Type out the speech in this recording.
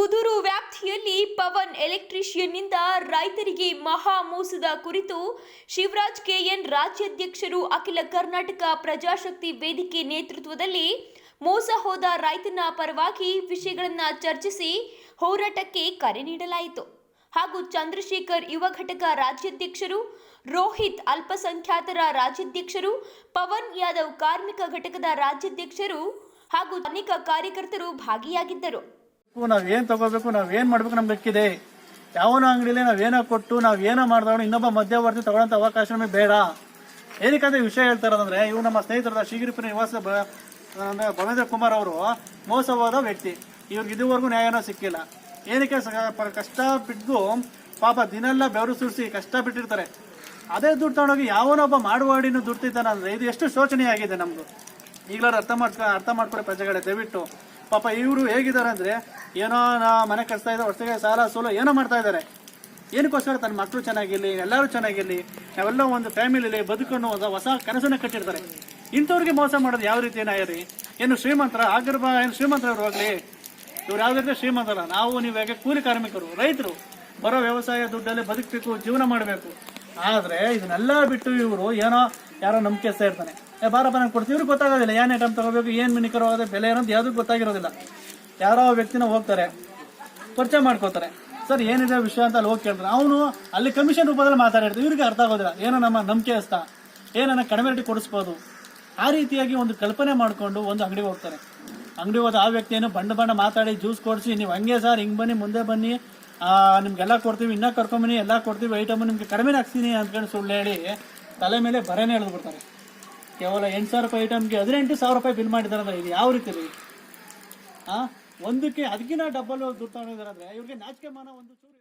ಕುದೂರು ವ್ಯಾಪ್ತಿಯಲ್ಲಿ ಪವನ್ ಎಲೆಕ್ಟ್ರಿಷಿಯನ್ನಿಂದ ರೈತರಿಗೆ ಮಹಾ ಮೋಸದ ಕುರಿತು ಶಿವರಾಜ್ ಕೆಎನ್ ರಾಜ್ಯಾಧ್ಯಕ್ಷರು ಅಖಿಲ ಕರ್ನಾಟಕ ಪ್ರಜಾಶಕ್ತಿ ವೇದಿಕೆ ನೇತೃತ್ವದಲ್ಲಿ ಮೋಸ ಹೋದ ರೈತನ ಪರವಾಗಿ ವಿಷಯಗಳನ್ನು ಚರ್ಚಿಸಿ ಹೋರಾಟಕ್ಕೆ ಕರೆ ನೀಡಲಾಯಿತು. ಹಾಗೂ ಚಂದ್ರಶೇಖರ್ ಯುವ ಘಟಕ ರಾಜ್ಯಾಧ್ಯಕ್ಷರು, ರೋಹಿತ್ ಅಲ್ಪಸಂಖ್ಯಾತರ ರಾಜ್ಯಾಧ್ಯಕ್ಷರು, ಪವನ್ ಯಾದವ್ ಕಾರ್ಮಿಕ ಘಟಕದ ರಾಜ್ಯಾಧ್ಯಕ್ಷರು ಹಾಗೂ ಅನೇಕ ಕಾರ್ಯಕರ್ತರು ಭಾಗಿಯಾಗಿದ್ದರು. ನಾವ್ ಏನ್ ತಗೋಬೇಕು, ನಾವ್ ಏನ್ ಮಾಡ್ಬೇಕು ನಮ್ಗೆ ಬೇಕಿದೆ ಯಾವನ ಅಂಗಡಿಲಿ ನಾವ್ ಏನೋ ಕೊಟ್ಟು, ನಾವ್ ಏನೋ ಮಾಡಿದವನು ಇನ್ನೊಬ್ಬ ಮಧ್ಯವರ್ತಿ ತಗೊಳಂತ ಅವಕಾಶ ನಮಗೆ ಬೇಡ. ಏನಕ್ಕಂದ್ರೆ ವಿಷಯ ಹೇಳ್ತಾರಂದ್ರೆ ಇವು ನಮ್ಮ ಸ್ನೇಹಿತರಾದ ಶ್ರೀಗಿರಿಪುರ ನಿವಾಸ ಭವೇಂದ್ರ ಕುಮಾರ್ ಅವರು ಮೋಸವಾದ ವ್ಯಕ್ತಿ. ಇವ್ರಿಗೆ ಇದುವರೆಗೂ ನ್ಯಾಯನೂ ಸಿಕ್ಕಿಲ್ಲ. ಏನಕ್ಕೆ ಕಷ್ಟ ಬಿದ್ದು ಪಾಪ ದಿನೆಲ್ಲ ಬೆವರು ಸುರಿಸಿ ಕಷ್ಟ ಬಿಟ್ಟಿರ್ತಾರೆ. ಅದೇ ದುಡ್ಡು ತಗೊಂಡೋಗಿ ಯಾವನೊಬ್ಬ ಮಾಡುವಾಡಿನೂ ದುಡ್ಡು ತಿಂತಾನೆ ಅಂದ್ರೆ ಇದು ಎಷ್ಟು ಶೋಚನೀಯ ಆಗಿದೆ ನಮ್ದು. ಈಗಲಾರು ಅರ್ಥ ಮಾಡ್ಕೊ ಅರ್ಥ ಮಾಡ್ಕೊಡಿ ಪ್ರಜೆಗಳೇ ದಯವಿಟ್ಟು ಪಾಪ ಇವರು ಹೇಗಿದ್ದಾರೆ ಅಂದರೆ ಏನೋ ನಾ ಮನೆ ಕಟ್ತಾ ಇದ್ದಾರೆ ಹೊತ್ತಿಗೆ ಸಾಲ ಸೋಲ ಏನೋ ಮಾಡ್ತಾ ಇದ್ದಾರೆ. ಏನಕ್ಕೋಸ್ಕರ ತನ್ನ ಮಕ್ಕಳು ಚೆನ್ನಾಗಿರಲಿ, ಎಲ್ಲರೂ ಚೆನ್ನಾಗಿರಲಿ, ನಾವೆಲ್ಲ ಒಂದು ಫ್ಯಾಮಿಲಿಲಿ ಬದುಕನ್ನು ಹೊಸ ಕನಸನ್ನು ಕಟ್ಟಿರ್ತಾರೆ. ಇಂಥವ್ರಿಗೆ ಮೋಸ ಮಾಡೋದು ಯಾವ ರೀತಿ ರೀ ಏನು ಶ್ರೀಮಂತರ ಆಗಿರ್ಬ, ಏನು ಶ್ರೀಮಂತರವ್ರು ಹೋಗಲಿ ಇವ್ರು ಯಾವ ರೀತಿ ನಾವು ನೀವು ಹೇಗೆ ಕೂಲಿ ಕಾರ್ಮಿಕರು, ರೈತರು, ಬರೋ ವ್ಯವಸಾಯ ದುಡ್ಡಲ್ಲಿ ಬದುಕಬೇಕು, ಜೀವನ ಮಾಡಬೇಕು. ಆದರೆ ಇದನ್ನೆಲ್ಲ ಬಿಟ್ಟು ಇವರು ಏನೋ ಯಾರೋ ನಂಬಿಕೆ ಇರ್ತಾನೆ ಬಾರಪ್ಪ ನಾನು ಕೊಡ್ತೀವಿ ಇವ್ರಿಗೆ ಗೊತ್ತಾಗೋದಿಲ್ಲ. ಏನು ಐಟಮ್ ತಗೋಬೇಕು ಮಿನಿಕರ್ ಹೋಗೋದು ಬೆಲೆ ಏನಂತ ಯಾವುದೂ ಗೊತ್ತಾಗಿರೋದಿಲ್ಲ. ಯಾರೋ ವ್ಯಕ್ತಿನ ಹೋಗ್ತಾರೆ, ಪರಿಚಯ ಮಾಡ್ಕೋತಾರೆ. ಸರ್, ಏನಿದೆ ವಿಷಯ ಅಂತ ಅಲ್ಲಿ ಹೋಗಿ ಕೇಳ್ತಾರೆ. ಅವನು ಅಲ್ಲಿ ಕಮಿಷನ್ ರೂಪದಲ್ಲಿ ಮಾತಾಡಿರ್ತೀವಿ ಇವ್ರಿಗೆ ಅರ್ಥ ಆಗೋದಿಲ್ಲ. ಏನೋ ನಮ್ಮ ನಂಬಿಕೆ ಅಸ್ತ. ಏನನ್ನ ಕಡಿಮೆ ರೇಟಿಗೆ ಕೊಡಿಸ್ಬೋದು. ಆ ರೀತಿಯಾಗಿ ಒಂದು ಕಲ್ಪನೆ ಮಾಡಿಕೊಂಡು ಒಂದು ಅಂಗಡಿಗೆ ಹೋಗ್ತಾರೆ. ಅಂಗಡಿ ಹೋದ ಆ ವ್ಯಕ್ತಿಯನ್ನು ಬಣ್ಣ ಬಣ್ಣ ಮಾತಾಡಿ ಜ್ಯೂಸ್ ಕೊಡಿಸಿ, ನೀವು ಹಂಗೆ ಸರ್, ಹಿಂಗೆ ಬನ್ನಿ, ಮುಂದೆ ಬನ್ನಿ. ನಿಮ್ಗೆಲ್ಲ ಕೊಡ್ತೀವಿ, ಇನ್ನೂ ಕರ್ಕೊಂಬನ್ನಿ ಎಲ್ಲ ಕೊಡ್ತೀವಿ, ಐಟಮ್ ನಿಮಗೆ ಕಡಿಮೆ ಹಾಕ್ತೀನಿ ಅಂದ್ಕೊಂಡು ಸುಳ್ಳು ಹೇಳಿ ತಲೆ ಮೇಲೆ ಬರೇನೆ ಎಳೆದು ಬಿಡ್ತಾರೆ ಕೇವಲ ಎಂಟು ಸಾವಿರ ರೂಪಾಯಿ ಐಟಮ್ಗೆ ಹದಿನೆಂಟು ಸಾವಿರ ರೂಪಾಯಿ ಬಿಲ್ ಮಾಡಿದಾರಲ್ಲ ಇದು ಯಾವ ರೀತಿ ರೀ ಒಂದಕ್ಕೆ, ಅದಕ್ಕಿಂತ ಡಬ್ಬಲ್ ದುಡ್ಡು ತಗೊಂಡಿದಾರಂದ್ರೆ ಇವ್ರಿಗೆ ನಾಚಿಕೆ ಮಾನ ಒಂದು ಚೂರು